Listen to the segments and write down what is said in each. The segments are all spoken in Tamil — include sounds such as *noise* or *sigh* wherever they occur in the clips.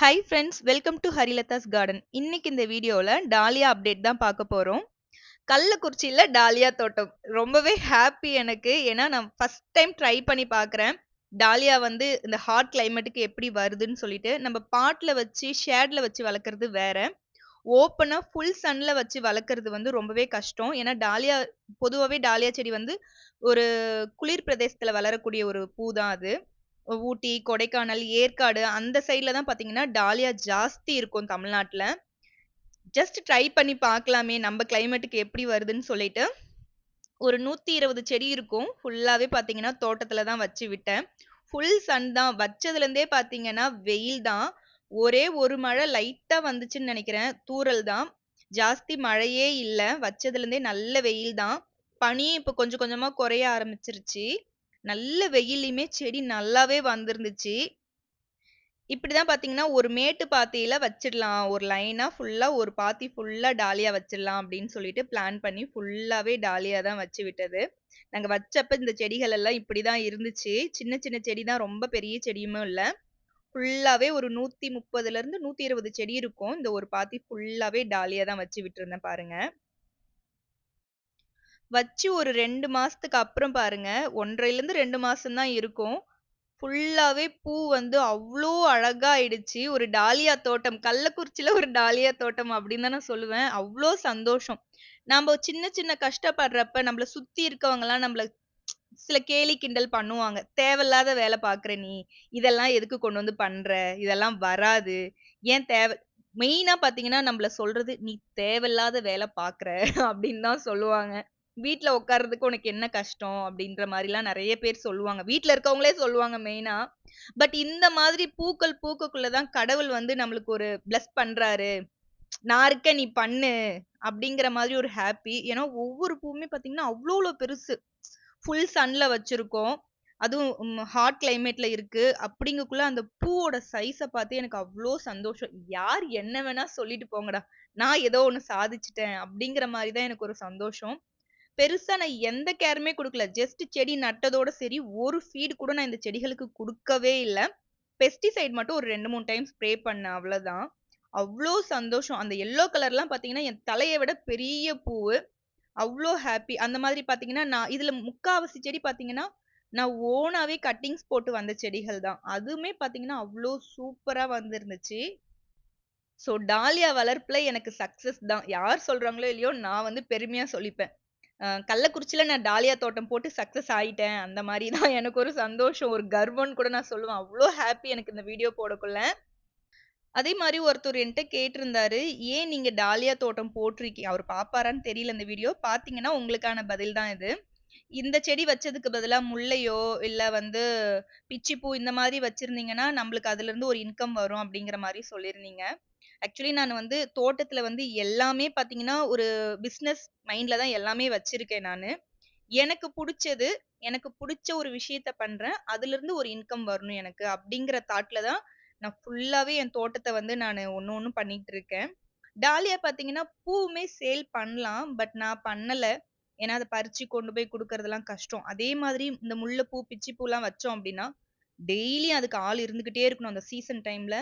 Hi friends welcome to Harilatha's garden இன்னைக்கு இந்த வீடியோவில் டாலியா அப்டேட் தான் பார்க்க போகிறோம் கள்ளக்குறிச்சியில் டாலியா தோட்டம். ரொம்பவே ஹாப்பி எனக்கு. ஏன்னா நான் ஃபஸ்ட் டைம் ட்ரை பண்ணி பார்க்குறேன். டாலியா வந்து இந்த ஹாட் கிளைமேட்டுக்கு எப்படி வருதுன்னு சொல்லிட்டு நம்ம பாட்டில் வச்சு ஷேடில் வச்சு வளர்க்குறது வேற. ஓப்பனாக ஃபுல் சன்னில் வச்சு வளர்க்குறது வந்து ரொம்பவே கஷ்டம். ஏன்னா டாலியா பொதுவாகவே டாலியா செடி வந்து ஒரு குளிர் பிரதேசத்தில் வளரக்கூடிய ஒரு பூ தான் அது. ஊட்டி, கொடைக்கானல், ஏற்காடு அந்த சைடில் தான் பார்த்தீங்கன்னா, டாலியா ஜாஸ்தி இருக்கும் தமிழ்நாட்டில் ஜஸ்ட் ட்ரை பண்ணி பார்க்கலாமே நம்ம கிளைமேட்டுக்கு எப்படி வருதுன்னு சொல்லிட்டு, ஒரு 120 செடி இருக்கும். ஃபுல்லாவே பார்த்தீங்கன்னா, தோட்டத்துல தான் வச்சு விட்டேன். ஃபுல் சன் தான். வச்சதுலேருந்தே பார்த்தீங்கன்னா, வெயில் தான். ஒரே ஒரு மழை லைட்டா வந்துச்சுன்னு நெனைக்கிறேன். தூறல் தான். ஜாஸ்தி மழையே இல்ல. வச்சதுலேருந்தே நல்ல வெயில் தான். பனியும் இப்ப கொஞ்சம் கொஞ்சமா குறைய ஆரம்பிச்சுருச்சு. நல்ல வெயில்லையுமே செடி நல்லாவே வந்திருந்துச்சு. இப்படிதான் பார்த்தீங்கன்னா, ஒரு மேட்டு பாத்தியில வச்சிடலாம். ஒரு லைனா ஃபுல்லா ஒரு பாத்தி ஃபுல்லா டாலியா வச்சிடலாம் அப்படின்னு சொல்லிட்டு பிளான் பண்ணி ஃபுல்லாவே டாலியா தான் வச்சு விட்டது. நாங்க வச்சப்ப இந்த செடிகள் எல்லாம் இப்படிதான் இருந்துச்சு. சின்ன சின்ன செடி தான் ரொம்ப பெரிய செடியுமே இல்ல. ஃபுல்லாவே ஒரு 130லேருந்து 120 செடி இருக்கும். இந்த ஒரு பாத்தி ஃபுல்லாவே டாலியா தான் வச்சு விட்டுருந்தேன் பாருங்க. வச்சு ஒரு 2 மாசத்துக்கு அப்புறம் பாருங்க, 1 1/2லேருந்து 2 மாசம் தான் இருக்கும். ஃபுல்லாவே பூ வந்து அவ்ளோ அழகா ஆயிடுச்சு. ஒரு டாலியா தோட்டம். கள்ளக்குறிச்சியில ஒரு டாலியா தோட்டம் அப்படின்னு தான் நான் சொல்லுவேன். அவ்ளோ சந்தோஷம். நாம சின்ன சின்ன கஷ்டப்படுறப்ப நம்மள சுத்தி இருக்கவங்கலாம் நம்மள சில கேலி கிண்டல் பண்ணுவாங்க. "தேவையில்லாத வேல பார்க்குற நீ. இதெல்லாம் எதுக்கு கொண்டு வந்து பண்ற? இதெல்லாம் வராது. ஏன் தேவ" மெயினா பார்த்தீங்கன்னா, நம்மள சொல்றது, "நீ தேவையில்லாத வேல பார்க்குற" அப்படின்னு தான் சொல்லுவாங்க. "வீட்ல உட்கார்றதுக்கு உனக்கு என்ன கஷ்டம்?" அப்படின்ற மாரிலாம் நெறைய பேர் சொல்லுவாங்க. வீட்ல இருக்கவங்களே சொல்லுவாங்க மெயினா. பட் இந்த மாதிரி பூக்கள் பூக்கக்குள்ள தான் கடவுள் வந்து நம்மளுக்கு ஒரு பிளெஸ் பண்றாரு. "நான் இருக்கேன் நீ பண்ணு" அப்படிங்கிற மாதிரி ஒரு ஹாப்பி ஏன்னா ஒவ்வொரு பூவுமே பார்த்தீங்கன்னா, அவ்ளோ அவ்ளோ பெருசு. ஃபுல் சன்ல வச்சிருக்கோம். அதுவும் ம் ஹாட் கிளைமேட்ல இருக்கு. அப்படிங்கக்குள்ள அந்த பூவோட சைஸ பார்த்து எனக்கு அவ்ளோ சந்தோஷம். யார் என்ன வேணா சொல்லிட்டு போங்கடா. நான் ஏதோ ஒண்ணு சாதிச்சுட்டேன் அப்படிங்கிற மாரி தான் எனக்கு ஒரு சந்தோஷம். பெருசா நான் எந்த கேருமே கொடுக்கல ஜஸ்ட் செடி நட்டதோட சரி, ஒரு ஃபீடு கூட நான் இந்த செடிகளுக்கு கொடுக்கவே இல்லை பெஸ்டிசைட் மட்டும் ஒரு 2, 3 டைம் ஸ்ப்ரே பண்ணேன் அவ்வளோதான். அவ்வளோ சந்தோஷம். அந்த எல்லோ கலர்லாம் பார்த்தீங்கன்னா, என் தலையை விட பெரிய பூவு. அவ்வளோ ஹாப்பி அந்த மாதிரி பார்த்தீங்கன்னா, நான் இதில் முக்காவாசி செடி பார்த்தீங்கன்னா, நான் ஓனாகவே கட்டிங்ஸ் போட்டு வந்த செடிகள் தான். அதுவுமே பார்த்தீங்கன்னா, அவ்வளோ சூப்பராக வந்திருந்துச்சு. ஸோ டாலியா வளர்ப்பில் எனக்கு சக்ஸஸ் தான். யார் சொல்கிறாங்களோ இல்லையோ, நான் வந்து பெருமையாக சொல்லிப்பேன். அ கள்ளக்குறிச்சியில நான் டாலியா தோட்டம் போட்டு சக்சஸ் ஆயிட்டேன். அந்த மாரி தான் *laughs* எனக்கு ஒரு சந்தோஷம், ஒரு கர்வம்னு கூட நான் சொல்லுவேன். அவ்ளோ ஹேப்பி எனக்கு இந்த வீடியோ போடக்குள்ள. அதே மாரி ஒருத்தர் என்ட்ட கேட்டிருந்தாரு, "ஏன் நீங்க டாலியா தோட்டம் போட்டிருக்கீங்க?" அவரு பார்ப்பாரான்னு தெரியல இந்த வீடியோ. பார்த்தீங்கன்னா உங்களுக்கான பதில் தான் இது. இந்த செடி வச்சதுக்கு பதிலா முல்லையோ, இல்ல வந்து பிச்சிப்பூ இந்த மாரி வச்சிருந்தீங்கன்னா, நம்மளுக்கு அதுலருந்து ஒரு இன்கம் வரும் அப்படிங்கிற மாரி சொல்லியிருந்தீங்க. ஆக்சுவலி நான் வந்து தோட்டத்துல வந்து எல்லாமே பார்த்தீங்கன்னா, ஒரு பிசினஸ் மைண்ட்ல தான் எல்லாமே வச்சிருக்கேன் நானு. எனக்கு புடிச்சது, எனக்கு புடிச்ச ஒரு விஷயத்த பண்றேன். அதுலருந்து ஒரு இன்கம் வரணும் எனக்கு அப்படிங்கிற தாட்ல தான் நான் ஃபுல்லாவே என் தோட்டத்த வந்து நானு ஒண்ணு ஒண்ணும் பண்ணிட்டு இருக்கேன். டாலியா பார்த்தீங்கன்னா, பூவுமே சேல் பண்ணலாம். பட் நான் பண்ணல. ஏன்னா அத பறிச்சு கொண்டு போய் குடுக்கறதெல்லாம் கஷ்டம். அதே மாதிரி இந்த முல்லைப்பூ, பிச்சிப்பூலாம் வச்சோம் அப்படின்னா, டெய்லியும் அதுக்கு ஆள் இருந்துகிட்டே இருக்கணும். அந்த சீசன் டைம்ல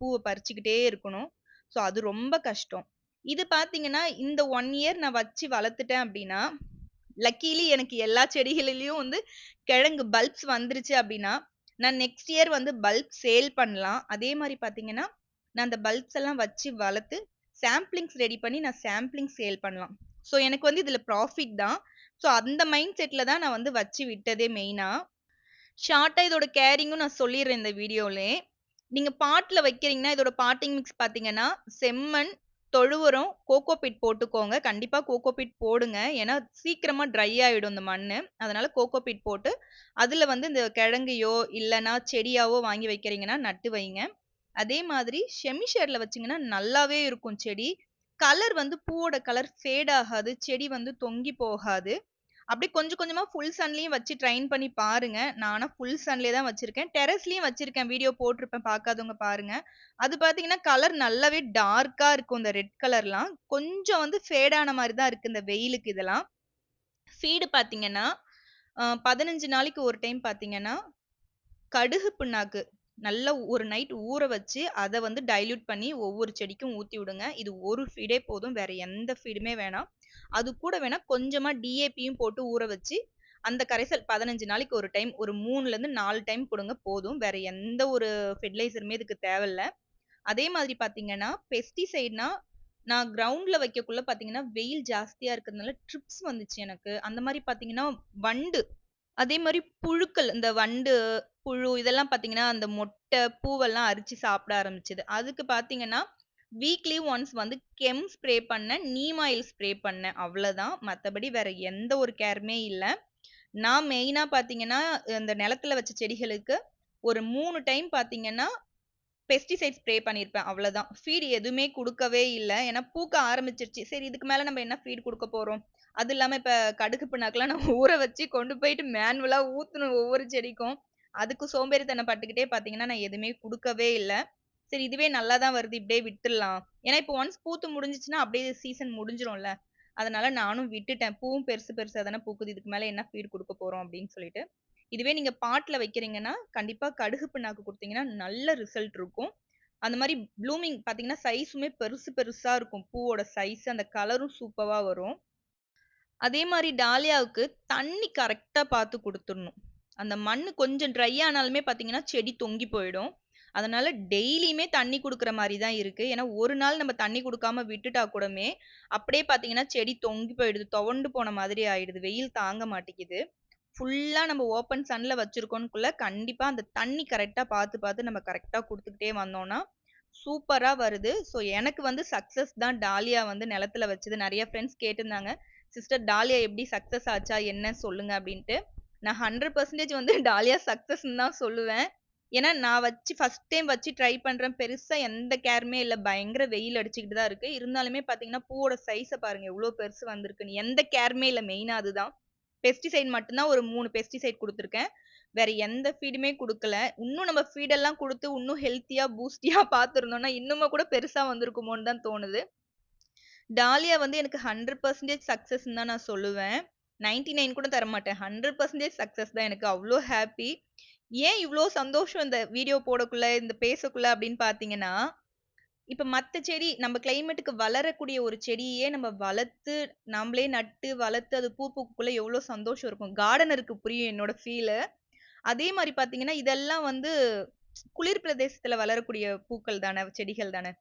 பூவை பறிச்சுக்கிட்டே இருக்கணும். ஸோ அது ரொம்ப கஷ்டம். இது பார்த்தீங்கன்னா, இந்த ஒன் இயர் நான் வச்சு வளர்த்துட்டேன் அப்படின்னா, லக்கீலி எனக்கு எல்லா செடிகளிலையும் வந்து கிழங்கு பல்ப்ஸ் வந்துருச்சு அப்படின்னா, நான் நெக்ஸ்ட் இயர் வந்து பல்ப் சேல் பண்ணலாம். அதே மாதிரி பார்த்தீங்கன்னா, நான் அந்த பல்ப்ஸ் எல்லாம் வச்சு வளர்த்து, சாம்பிளிங்ஸ் ரெடி பண்ணி நான் சாம்பிளிங் சேல் பண்ணலாம். ஸோ எனக்கு வந்து இதில் ப்ராஃபிட் தான். ஸோ அந்த மைண்ட் செட்டில் தான் நான் வந்து வச்சு விட்டதே மெயினாக ஷார்ட்டாக இதோட கேரிங்கும் நான் சொல்லிடுறேன் இந்த வீடியோலே. நீங்க பாட்ல வைக்கிறீங்கன்னா, இதோட பாட்டிங் மிக்ஸ் பார்த்தீங்கன்னா, செம்மண், தொழு உரம், கோகோ பீட் போட்டுக்கோங்க. கண்டிப்பா கோகோ பீட் போடுங்க. ஏன்னா சீக்கிரமா ட்ரை ஆயிடும் இந்த மண்ணு. அதனால கோகோ பீட் போட்டு, அதுல வந்து இந்த கிழங்கையோ, இல்லன்னா செடியாவோ வாங்கி வைக்கிறீங்கன்னா, நட்டு வைங்க. அதே மாதிரி ஷெமி ஷேட்ல வச்சீங்கன்னா, நல்லாவே இருக்கும் செடி. கலர் வந்து பூவோட கலர் ஃபேட் ஆகாது. செடி வந்து தொங்கி போகாது. அப்படியே கொஞ்சம் கொஞ்சமா ஃபுல் சன்லயும் வச்சு ட்ரைன் பண்ணி பாருங்க. நான் ஆனா ஃபுல் சன்லயே தான் வச்சிருக்கேன். டெரஸ்லயும் வச்சிருக்கேன். வீடியோ போட்டிருப்பேன். பார்க்காதவங்க பாருங்க. அது பார்த்தீங்கன்னா, கலர் நல்லாவே டார்க்கா இருக்கும். இந்த ரெட் கலர்லாம். கொஞ்சம் வந்து ஃபேடான மாதிரி தான் இருக்கு இந்த வெயிலுக்கு இதெல்லாம். ஃபீடு பார்த்தீங்கன்னா, பதினஞ்சு நாளைக்கு ஒரு டைம் பார்த்தீங்கன்னா, கடுகு புண்ணாக்கு நல்லா ஒரு நைட் ஊற வச்சு, அதை வந்து டைல்யூட் பண்ணி ஒவ்வொரு செடிக்கும் ஊற்றி விடுங்க. இது ஒரு ஃபீடே போதும். வேற எந்த ஃபீடுமே வேணாம். அது கூட வேணா கொஞ்சமா டிஏபியும் போட்டு ஊற வச்சு, அந்த கரைசல் 15 நாளைக்கு ஒரு டைம் ஒரு 3லருந்து 4 டைம் கொடுங்க போதும். வேற எந்த ஒரு ஃபெர்டிலைசருமே இதுக்கு தேவையில்ல. அதே மாதிரி பார்த்தீங்கன்னா, பெஸ்டிசைட்னா நான் கிரவுண்ட்ல வைக்கக்குள்ள பார்த்தீங்கன்னா, வெயில் ஜாஸ்தியா இருக்கிறதுனால ட்ரிப்ஸ் வந்துச்சு எனக்கு. அந்த மாதிரி பார்த்தீங்கன்னா, வண்டு அதே மாதிரி புழுக்கள் இந்த வண்டு, புழு இதெல்லாம் பார்த்தீங்கன்னா, அந்த மொட்டை, பூவெல்லாம் அரிச்சு சாப்பிட ஆரம்பிச்சது. அதுக்கு பார்த்தீங்கன்னா, வீக்லி ஒன்ஸ் வந்து கெம் ஸ்ப்ரே பண்ணேன். நீம் ஆயில் ஸ்ப்ரே பண்ணேன். அவ்வளோதான் மற்றபடி வேற எந்த ஒரு கேருமே இல்லை நான் மெயினாக பார்த்தீங்கன்னா, இந்த நிலத்துல வச்ச செடிகளுக்கு ஒரு மூணு டைம் பார்த்தீங்கன்னா, பெஸ்டிசைட் ஸ்ப்ரே பண்ணியிருப்பேன். அவ்வளோதான் ஃபீட் எதுவுமே கொடுக்கவே இல்லை ஏன்னா பூக்க ஆரம்பிச்சிருச்சு சரி இதுக்கு மேலே நம்ம என்ன ஃபீட் கொடுக்க போகிறோம் அது இல்லாமல் இப்போ கடுகு பின்னாக்கெலாம் நான் ஊற வச்சு கொண்டு போயிட்டு மேனுவலாக ஊற்றணும் ஒவ்வொரு செடிக்கும். அதுக்கு சோம்பேறித்தனம் பட்டுக்கிட்டே பார்த்தீங்கன்னா, நான் எதுவுமே கொடுக்கவே இல்லை சரி இதுவே நல்லா தான் வருது. இப்படியே விட்டுடலாம் ஏன்னா இப்போ ஒன்ஸ் பூத்து முடிஞ்சிச்சுன்னா அப்படியே சீசன் முடிஞ்சிரும்ல. அதனால நானும் விட்டுட்டேன். பூவும் பெருசு பெருசாக தானே பூக்குது. இதுக்கு மேலே என்ன ஃபீட் கொடுக்க போகிறோம் அப்படின்னு சொல்லிட்டு. இதுவே நீங்கள் பாட்டில் வைக்கிறீங்கன்னா, கண்டிப்பாக கடுகு பிண்ணாக்கு கொடுத்தீங்கன்னா நல்ல ரிசல்ட் இருக்கும். அந்த மாதிரி ப்ளூமிங் பார்த்தீங்கன்னா, சைஸுமே பெருசு பெருசாக இருக்கும். பூவோட சைஸ் அந்த கலரும் சூப்பராக வரும். அதே மாதிரி டாலியாவுக்கு தண்ணி கரெக்டாக பார்த்து கொடுத்துடணும் அந்த மண் கொஞ்சம் ட்ரை ஆனாலுமே பார்த்தீங்கன்னா, செடி தொங்கி போயிடும். அதனால டெய்லியுமே தண்ணி குடுக்குற மாரி தான் இருக்கு. ஏன்னா, ஒரு நாள் நம்ம தண்ணி குடுக்காம விட்டுட்டா கூடமே, அப்படியே பார்த்தீங்கன்னா, செடி தொங்கி போயிடுது. துவண்டு போன மாதிரி ஆயிடுது. வெயில் தாங்க மாட்டேங்குது. ஃபுல்லா நம்ம ஓப்பன் சன்ல வச்சிருக்கோம்னுக்குள்ள கண்டிப்பா அந்த தண்ணி கரெக்ட்டா பார்த்து, பார்த்து நம்ம கரெக்ட்டா குடுத்துக்கிட்டே வந்தோம்னா, சூப்பரா வருது. ஸோ எனக்கு வந்து சக்சஸ் தான் டாலியா வந்து நிலத்துல வச்சது. நெறைய ஃப்ரெண்ட்ஸ் கேட்டிருந்தாங்க. சிஸ்டர் டாலியா எப்படி சக்சஸ் ஆச்சா? என்ன சொல்லுங்க அப்படின்ட்டு. நான் 100% வந்து டாலியா சக்சஸ்ன்னு தான் சொல்லுவேன். ஏன்னா நான் வச்சு ஃபர்ஸ்ட் டைம் வச்சு ட்ரை பண்றேன். பெருசா எந்த கேருமே இல்ல. பயங்கர வெயில் அடிச்சுக்கிட்டு தான் இருக்கு. இருந்தாலுமே பார்த்தீங்கன்னா, பூவோட சைஸ பாருங்க எவ்ளோ பெருசு வந்திருக்குன்னு. எந்த கேருமே இல்ல. மெயினா அதுதான். பெஸ்டிசைட் மட்டும் தான் ஒரு 3 பெஸ்டிசைட் குடுத்துருக்கேன். வேற எந்த ஃபீடுமே குடுக்கல. இன்னும் நம்ம ஃபீடெல்லாம் குடுத்து, இன்னும் ஹெல்த்தியா, பூஸ்டியா பார்த்திருந்தோம்னா, இன்னுமா கூட பெருசா வந்திருக்குமோன்னு தான் தோணுது. டாலியா வந்து எனக்கு 100% சக்சஸ்ன்னு தான் நான் சொல்லுவேன். 99 கூட தரமாட்டேன். 100% சக்சஸ் தான். எனக்கு அவ்ளோ ஹேப்பி. ஏன் இவ்ளோ சந்தோஷம் இந்த வீடியோ போடக்குள்ள, இந்த பேசக்குள்ள அப்படின்னு பார்த்தீங்கன்னா, இப்ப மத்த செடி நம்ம கிளைமேட்டுக்கு வளரக்கூடிய ஒரு செடியே நம்ம வளர்த்து, நம்மளே நட்டு, வளர்த்து அது பூ பூக்கக்குள்ள எவ்ளோ சந்தோஷம் இருக்கும். கார்டனருக்கு புரியும் என்னோட ஃபீலு. அதே மாரி பார்த்தீங்கன்னா, இதெல்லாம் வந்து குளிர் பிரதேசத்துல வளரக்கூடிய பூக்கள் தானே, செடிகள் தானே.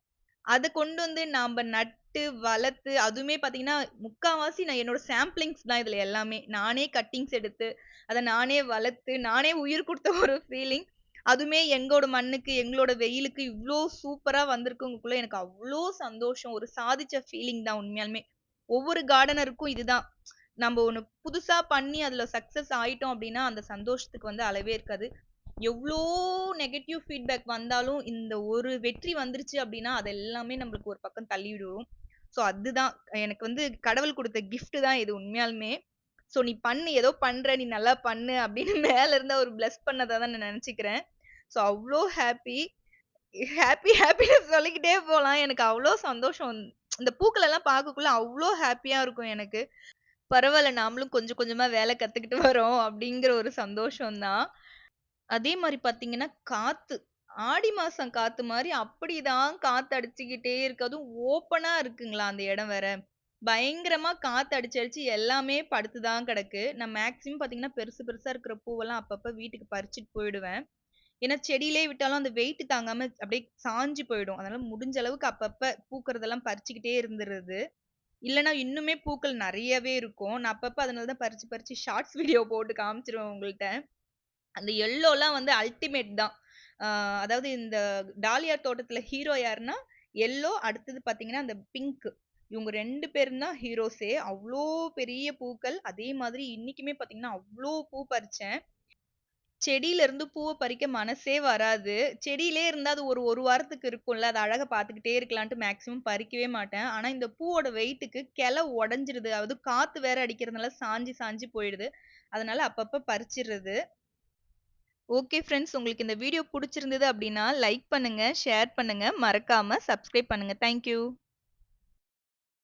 அத கொண்டு வந்து நாம நட்டு, வளர்த்து அதுவுமே பார்த்தீங்கன்னா, முக்காவாசி நான் என்னோட சாம்பிளிங்ஸ் தான் இதுல எல்லாமே. நானே கட்டிங்ஸ் எடுத்து, அத நானே வளர்த்து, நானே உயிர் குடுத்த ஒரு ஃபீலிங். அதுவுமே எங்களோட மண்ணுக்கு, எங்களோட வெயிலுக்கு இவ்ளோ சூப்பரா வந்திருக்குங்கக்குள்ள எனக்கு அவ்ளோ சந்தோஷம். ஒரு சாதிச்ச ஃபீலிங் தான் உண்மையாலுமே. ஒவ்வொரு கார்டனருக்கும் இதுதான். நம்ப ஒண்ணு புதுசா பண்ணி அதுல சக்சஸ் ஆயிட்டோம் அப்படின்னா, அந்த சந்தோஷத்துக்கு வந்து அளவே இருக்காது. எவ்வளோ நெகட்டிவ் ஃபீட்பேக் வந்தாலும், இந்த ஒரு வெற்றி வந்துருச்சு அப்படின்னா, அது எல்லாமே நம்மளுக்கு ஒரு பக்கம் தள்ளிவிடும் ஸோ அதுதான் எனக்கு வந்து கடவுள் கொடுத்த கிஃப்ட் தான் இது உண்மையாலுமே. ஸோ "நீ பண்ணு, ஏதோ பண்ற, நீ நல்லா பண்ணு" அப்படின்னு *laughs* மேல இருந்தால் ஒரு பிளஸ் பண்ணதா தான் நான் நினச்சிக்கிறேன் ஸோ அவ்வளோ ஹாப்பி ஹாப்பி ஹாப்பினஸ் சொல்லிக்கிட்டே போகலாம் எனக்கு அவ்வளோ சந்தோஷம். இந்த பூக்கள் எல்லாம் பார்க்கக்குள்ள அவ்வளோ ஹாப்பியாக இருக்கும் எனக்கு. பரவாயில்ல நாமளும் கொஞ்சம் கொஞ்சமா வேலை கத்துக்கிட்டு வரோம் அப்படிங்கிற ஒரு சந்தோஷம் தான். அதே மாரி பார்த்தீங்கன்னா, காத்து. ஆடி மாசம் காத்து மாரி அப்படிதான் காத்து அடிச்சுக்கிட்டே இருக்கு. அதுவும் ஓப்பனா இருக்குங்களா அந்த இடம் வேற. பயங்கரமா காத்து அடிச்சு, அடிச்சு எல்லாமே படுத்து தான் கிடக்கு. நான் மேக்ஸிமம் பார்த்தீங்கன்னா, பெருசு பெருசா இருக்கிற பூவெல்லாம் அப்பப்ப வீட்டுக்கு பறிச்சுட்டு போயிடுவேன். ஏன்னா செடியிலே விட்டாலும் அந்த வெயிட் தாங்காம அப்படியே சாஞ்சு போயிடும். அதனால முடிஞ்ச அளவுக்கு அப்பப்ப பூக்கிறதெல்லாம் பறிச்சுக்கிட்டே இருந்துறது. இல்லன்னா இன்னுமே பூக்கள் நெறையவே இருக்கும். நான் அப்பப்ப அதனால தான் பறிச்சு, பறிச்சு ஷார்ட்ஸ் வீடியோ *laughs* போட்டு காமிச்சுருவேன் உங்கள்ட்ட. அந்த எல்லோலாம் வந்து அல்டிமேட் தான். அதாவது இந்த டாலியா தோட்டத்தில் ஹீரோ யாருன்னா, எல்லோ அடுத்தது பார்த்தீங்கன்னா, அந்த பிங்க். இவங்க 2 பேரும் தான் ஹீரோஸே. அவ்ளோ பெரிய பூக்கள். அதே மாதிரி இன்னைக்குமே பார்த்தீங்கன்னா, அவ்ளோ பூ பறிச்சேன். செடியிலேருந்து பூவை பூவ பறிக்க மனசே வராது. செடியிலே இருந்தா அது ஒரு 1 வாரத்துக்கு இருக்கும்ல. அது அழகா பார்த்துக்கிட்டே இருக்கலான்ட்டு மேக்ஸிமம் பறிக்கவே மாட்டேன். ஆனா இந்த பூவோட வெயிட்டுக்கு கிளை உடைஞ்சிருது. அதாவது காத்து வேற அடிக்கிறதுனால சாஞ்சு, சாஞ்சு போயிடுது. அதனால அப்பப்ப பறிச்சிர்றது. ஓகே ஃப்ரெண்ட்ஸ் உங்களுக்கு இந்த வீடியோ பிடிச்சிருந்தது அப்படின்னா, லைக் பண்ணுங்க, ஷேர் பண்ணுங்க, மறக்காம சப்ஸ்கிரைப் பண்ணுங்க. Thank you.